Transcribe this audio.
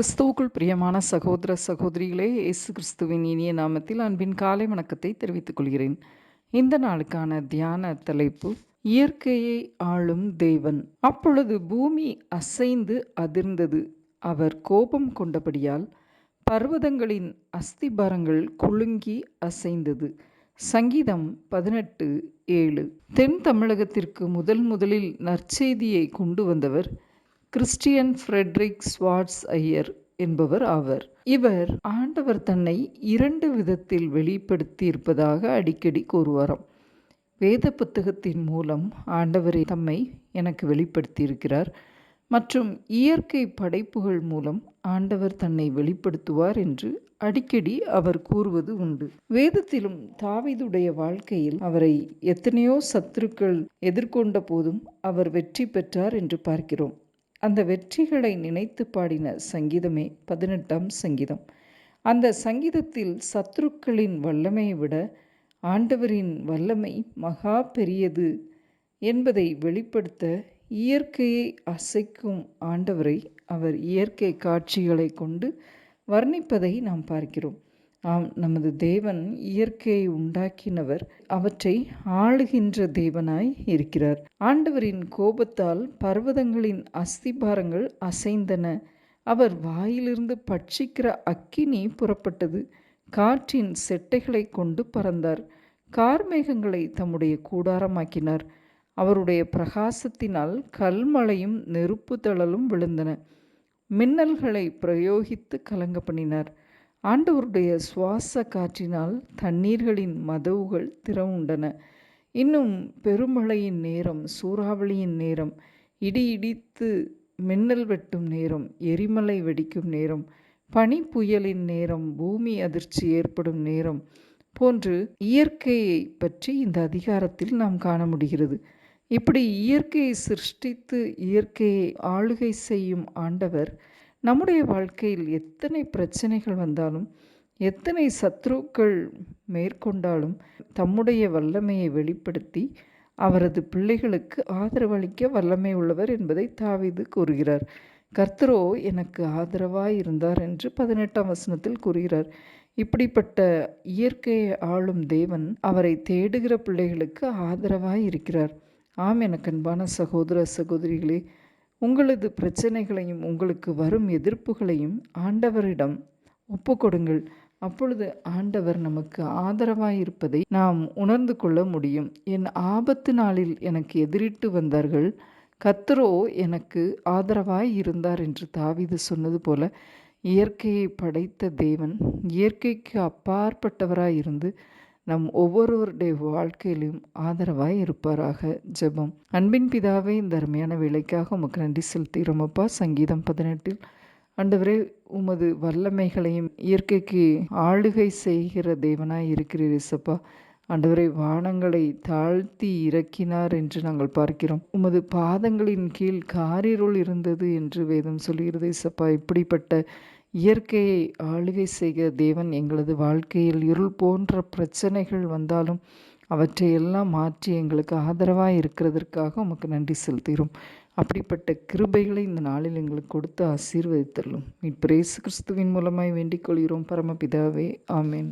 கிறிஸ்துவுக்குள் பிரியமான சகோதர சகோதரிகளே இயேசு கிறிஸ்துவின் இனிய நாமத்தில் அன்பின் காலை வணக்கத்தை தெரிவித்துக் கொள்கிறேன். இந்த நாளுக்கான தியான தலைப்பு இயற்கையை ஆளும் தேவன். அப்பொழுது பூமி அசைந்து அதிர்ந்தது. அவர் கோபம் கொண்டபடியால் பர்வதங்களின் அஸ்திபாரங்கள் குலுங்கி அசைந்தது. சங்கீதம் பதினெட்டு ஏழு. தென் தமிழகத்திற்கு முதல் முதலில் நற்செய்தியை கொண்டு வந்தவர் கிறிஸ்டியன் ஃப்ரெட்ரிக் ஸ்வாட்ஸ் ஐயர் என்பவர் ஆவர். இவர் ஆண்டவர் தன்னை இரண்டு விதத்தில் வெளிப்படுத்தி இருப்பதாக அடிக்கடி கூறுவாராம். வேத புத்தகத்தின் மூலம் ஆண்டவரை தம்மை எனக்கு வெளிப்படுத்தியிருக்கிறார் மற்றும் இயற்கை படைப்புகள் மூலம் ஆண்டவர் தன்னை வெளிப்படுத்துவார் என்று அடிக்கடி அவர் கூறுவது உண்டு. வேதத்திலும் தாவிதுடைய வாழ்க்கையில் அவரை எத்தனையோ சத்துருக்கள் எதிர்கொண்ட போதும் அவர் வெற்றி பெற்றார் என்று பார்க்கிறோம். அந்த வெற்றிகளை நினைத்து பாடின சங்கீதமே பதினெட்டாம் சங்கீதம். அந்த சங்கீதத்தில் சத்ருக்களின் வல்லமையை விட ஆண்டவரின் வல்லமை மகா பெரியது என்பதை வெளிப்படுத்த இயற்கையை அசைக்கும் ஆண்டவரை அவர் இயற்கை காட்சிகளை கொண்டு வர்ணிப்பதை நாம் பார்க்கிறோம். ஆம் நமது தேவன் இயற்கையை உண்டாக்கினவர் அவற்றை ஆளுகின்ற தேவனாய் இருக்கிறார். ஆண்டவரின் கோபத்தால் பர்வதங்களின் அஸ்திபாரங்கள் அசைந்தன. அவர் வாயிலிருந்து பட்சிக்கிற அக்கினி புறப்பட்டது. காற்றின் செட்டைகளை கொண்டு பறந்தார். கார்மேகங்களை தம்முடைய கூடாரமாக்கினார். அவருடைய பிரகாசத்தினால் கல்மழையும் நெருப்பு தழலும் விழுந்தன. மின்னல்களை பிரயோகித்து கலங்க பண்ணினார். ஆண்டவருடைய சுவாச காற்றினால் தண்ணீர்களின் மதவுகள் திறவுண்டன. இன்னும் பெருமழையின் நேரம் சூறாவளியின் நேரம் இடி இடித்து மின்னல் வெட்டும் நேரம் எரிமலை வெடிக்கும் நேரம் பனி புயலின் நேரம் பூமி அதிர்ச்சி ஏற்படும் நேரம் போன்று இயற்கையை பற்றி இந்த அதிகாரத்தில் நாம் காண முடிகிறது. இப்படி இயற்கையை சிருஷ்டித்து இயற்கையை ஆளுகை செய்யும் ஆண்டவர் நம்முடைய வாழ்க்கையில் எத்தனை பிரச்சனைகள் வந்தாலும் எத்தனை சத்ருக்கள் மேற்கொண்டாலும் தம்முடைய வல்லமையை வெளிப்படுத்தி அவரது பிள்ளைகளுக்கு ஆதரவளிக்க வல்லமை உள்ளவர் என்பதை தாவிது கூறுகிறார். கர்த்தரோ எனக்கு ஆதரவாய் இருந்தார் என்று பதினெட்டாம் வசனத்தில் கூறுகிறார். இப்படிப்பட்ட இயற்கையை ஆளும் தேவன் அவரை தேடுகிற பிள்ளைகளுக்கு ஆதரவாய் இருக்கிறார். ஆம் எனக்கு அன்பான சகோதர சகோதரிகளே உங்களது பிரச்சனைகளையும் உங்களுக்கு வரும் எதிர்ப்புகளையும் ஆண்டவரிடம் ஒப்புக்கொடுங்கள். அப்பொழுது ஆண்டவர் நமக்கு ஆதரவாயிருப்பதை நாம் உணர்ந்து கொள்ள முடியும். என் ஆபத்து நாளில் எனக்கு எதிரிட்டு வந்தார்கள். கத்தரோ எனக்கு ஆதரவாய் இருந்தார் என்று தாவிது சொன்னது போல இயற்கையை படைத்த தேவன் இயற்கைக்கு அப்பாற்பட்டவராயிருந்து இருந்து நம் ஒவ்வொருவருடைய வாழ்க்கையிலும் ஆதரவாய் இருப்பாராக. ஜெபம். அன்பின் பிதாவே இந்த அருமையான வேலைக்காக உமக்கு நன்றி செலுத்துகிறோமப்பா. சங்கீதம் பதினெட்டில் ஆண்டவரே உமது வல்லமைகளையும் இயற்கைக்கு ஆளுகை செய்கிற தேவனாய் இருக்கிறீர் இசப்பா ஆண்டவரை வானங்களை தாழ்த்தி இறக்கினார் என்று நாங்கள் பார்க்கிறோம். உமது பாதங்களின் கீழ் காரிருள் இருந்தது என்று வேதம் சொல்கிறது இசப்பா இப்படிப்பட்ட இயற்கையை ஆளுகை செய்கிற தேவன் எங்களது வாழ்க்கையில் இருள் போன்ற பிரச்சனைகள் வந்தாலும் அவற்றையெல்லாம் மாற்றி எங்களுக்கு ஆதரவாக இருக்கிறதற்காக உமக்கு நன்றி செலுத்துகிறோம். அப்படிப்பட்ட கிருபைகளை இந்த நாளில் எங்களுக்கு கொடுத்து ஆசீர்வதித்தள்ளும் இப்பிரேசு கிறிஸ்துவின் மூலமாய் வேண்டிக் கொள்கிறோம். பரமபிதாவே ஆமேன்.